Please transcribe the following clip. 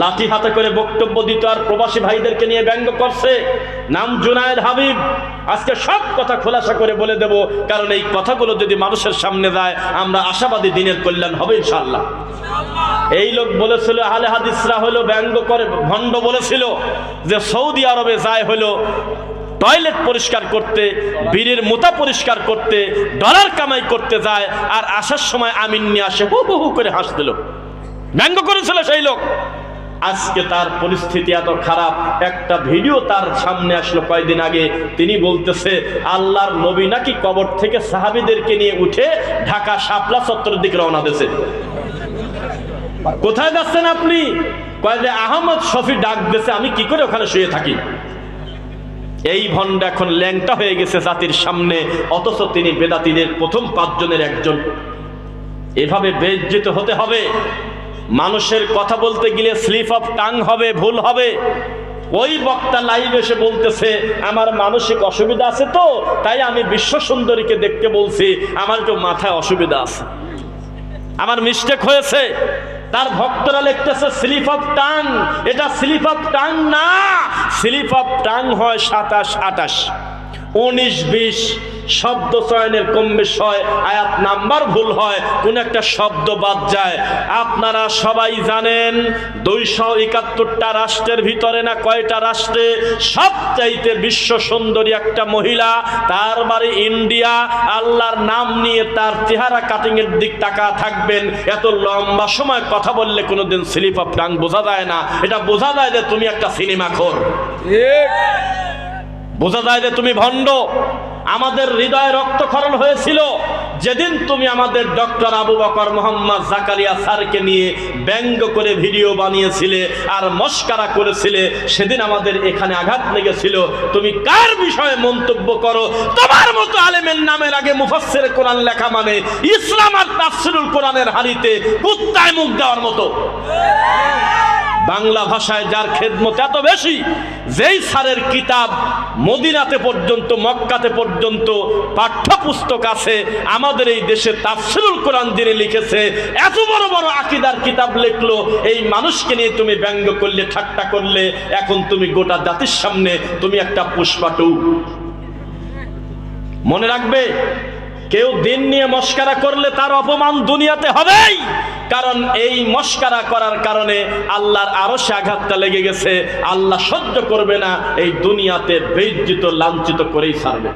লাঠি হাতে করে বক্তব্য দিত আর প্রবাসী ভাইদেরকে নিয়ে ব্যঙ্গ করছে। নাম জুনায়েদ হাবিব। আজকে সব কথা খোলাসা করে বলে দেব, কারণ এই কথাগুলো যদি মানুষের সামনে যায়, আমরা আশাবাদী দিনের কল্যাণ হবে ইনশাল্লাহ এই লোক বলেছিল, আহলে হাদিসরা হলো ব্যঙ্গ করে, ভণ্ড বলেছিল যে সৌদি আরবে যায় হলো টয়লেট পরিষ্কার করতে বীরের মোতা পরিষ্কার করতে, ডলার কামাই করতে যায়, আর আসার সময় আমিন নিয়ে আসে, হু হু করে হাস দিল ব্যঙ্গ করেছিল সেই লোক। আজকে তার পরিস্থিতি এত খারাপ। একটা ভিডিও তার সামনে আসলো কয়েকদিন আগে। তিনি বলতেছে, আল্লাহর নবী নাকি কবর থেকে সাহাবিদেরকে নিয়ে উঠে ঢাকা শাপলা চত্বরের দিকে রওনা দিয়েছে। কোথায় যাচ্ছেন আপনি? কয় যে আহমদ শফি ডাক দিয়েছে, আমি কি করে ওখানে শুয়ে থাকি? এই ভণ্ড এখন ল্যাংটা হয়ে গেছে জাতির সামনে, অথচ তিনি বেদাতিদের প্রথম পাঁচজনের একজন। এভাবে বেজ্জিত হতে হবে। মানুষের কথা বলতে গেলে স্লিপ অফ টাং হবে, ভুল হবে। ওই বক্তা লাইভ এসে বলতেছে, আমার মানসিক অসুবিধা আছে তো, তাই আমি বিশ্ব সুন্দরীকে দেখতে বলছি, আমার একটু মাথায় অসুবিধা আছে। আমার মিস্টেক হয়েছে। তার ভক্তরা লিখতেছে, স্লিপ অফ টাং। এটা স্লিপ অফ টাং না, স্লিপ অফ টাং হয় সাতাশ আটাশ উনিশ বিশ শব্দ চয়নের কম বেশ হয়, আয়াত নাম্বার ভুল হয়, কোন একটা শব্দ বাদ যায়। আপনারা সবাই জানেন, দুইশো একাত্তরটা রাষ্ট্রের ভিতরে না কয়টা রাষ্ট্রে? সবচাইতে বিশ্ব সুন্দরী একটা মহিলা, তার বাড়ি ইন্ডিয়া, আল্লাহর নাম নিয়ে তার চেহারা কাটিং এর দিক তাকা থাকবেন। এত লম্বা সময় কথা বললে কোনোদিন স্লিপ অফ টাং বোঝা যায় না। এটা বোঝা যায় যে তুমি একটা সিনেমা খোর। বোঝা যায় যে তুমি ভণ্ড। আমাদের হৃদয়ে রক্তক্ষরণ হয়েছিল। যেদিন তুমি আমাদের ডক্টর আবু বকর মোহাম্মদ জাকারিয়া স্যারকে নিয়ে ব্যঙ্গ করে ভিডিও বানিয়েছিলে আর মস্কারা করেছিলে, সেদিন আমাদের এখানে আঘাত লেগেছিল। তুমি কার বিষয়ে মন্তব্য করো? তোমার মতো আলেমের নামের আগে মুফাসসির কোরআন লেখা মানে ইসলাম আর তাফসিরুল কোরআনের হারিতে কুত্তায় মুখ দেওয়ার মতো। বাংলা ভাষায় যার খেদমত এত বেশি, যেই স্যারের কিতাব মদিনাতে পর্যন্ত, মক্কাতে পর্যন্ত পাঠ্যপুস্তক আছে, আমাদের এই দেশে তাফসিরুল কোরআন যিনি লিখেছে, এত বড় বড় আকিদার কিতাব লিখলো, এই মানুষকে নিয়ে তুমি ব্যঙ্গ করলে, ঠাট্টা করলে, এখন তুমি গোটা জাতির সামনে তুমি একটা পুষ্পাটু। মনে রাখবে, কেউ দিন নিয়ে মস্কারা করলে তার অপমান দুনিয়াতে হবেই। কারণ এই মস্কারা করার কারণে আল্লাহর আরও সে আঘাতটা লেগে গেছে। আল্লাহ সহ্য করবে না, এই দুনিয়াতে বেজ্জিত, লাঞ্ছিত করেই ছাড়বে।